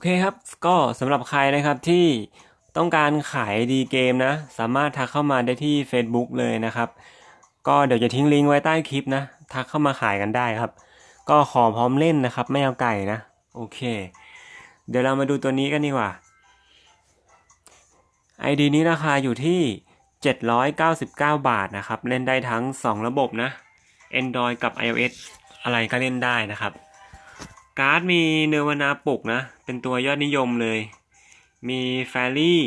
อเคครับ ก็สำหรับใครนะครับที่ต้องการขายดีเกมนะ สามารถทักเข้ามาได้ที่ Facebook เลยนะครับ ก็เดี๋ยวจะทิ้งลิงก์ไว้ใต้คลิปนะ ทักเข้ามาขายกันได้ครับ ก็ขอพร้อมเล่นนะครับ ไม่เอาไก่นะ โอเค เดี๋ยวเรามาดูตัวนี้กันดีกว่า ID นี้ราคาอยู่ที่ 799 บาทนะครับ เล่นได้ทั้ง 2 ระบบนะ Android กับ iOS อะไรก็เล่นได้นะครับ การ์ดมีเนวนาปลุกนะ เป็นตัวยอดนิยมเลย มีแฟรี่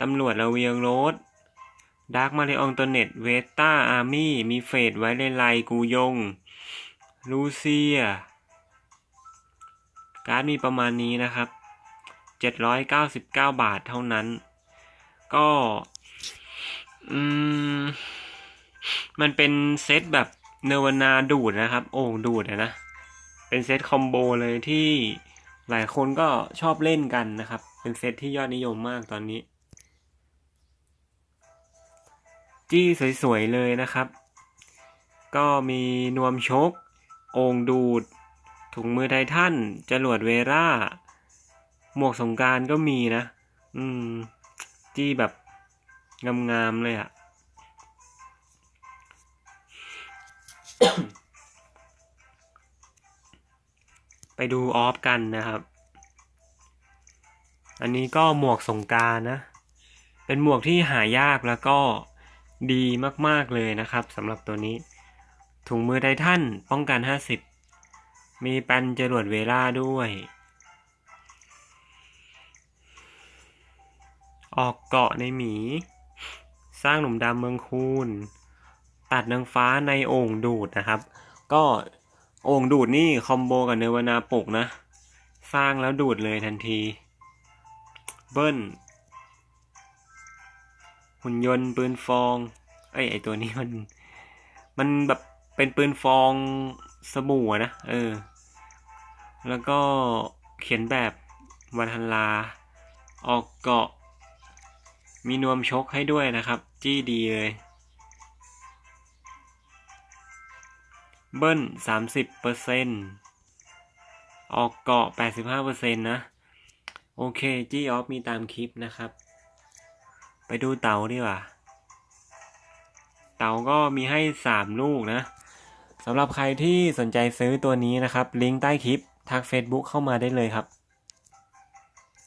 ตำรวจระเวียงโรดดาร์กมาริอองตัวเน็ตเวต้าอาร์มี่ มีเฟดไว้เลไลกูยง ลูเซีย การ์ดมีประมาณนี้นะครับ 799 บาทเท่านั้น ก็ อืม มันเป็นเซตแบบเนวนาดูดนะครับ โอ่งดูดนะ เป็นเซตคอมโบเลยที่หลายคนก็ชอบเล่นกันนะครับ เป็นเซตที่ยอดนิยมมากตอนนี้ จี้สวยๆเลยนะครับ ก็มีนวมชก องดูด ถุงมือไททันจรวดเวร่า หมวกสงการก็มีนะ อืม จี้แบบงามๆเลยอะ ไปดูออฟกันนะครับ อันนี้ก็หมวกสงการนะ เป็นหมวกที่หายากแล้วก็ดีมากๆเลยนะครับสำหรับตัวนี้ ถุงมือไททันป้องกัน 50 มีปันจรวดเวล่าด้วย ออกเกาะในหมี สร้างหนุ่มดำเมืองคูน ตัดนางฟ้าในโอ่งดูดนะครับ ก็ โอ่งดูดนี่คอมโบกับเนวนาปลุกนะ สร้างแล้วดูดเลยทันที เบิ้ล หุ่นยนต์ปืนฟอง เอ้ยไอตัวนี้มัน มันแบบเป็นปืนฟองสบู่นะ เออ แล้วก็เขียนแบบวันทันลา ออกเกาะ มีนวมชกให้ด้วยนะครับ จี้ดีเลย เบิ้ลสามสิบเปอร์เซ็นออกเกาะแปดสิบห้าเปอร์เซ็นนะ โอเค จี้ออฟมีตามคลิปนะครับ ไปดูเต่าดีกว่า เต่าก็มีให้สามลูกนะสำหรับใครที่สนใจซื้อตัวนี้นะครับ ลิงก์ใต้คลิปทัก Facebook เข้ามาได้เลยครับ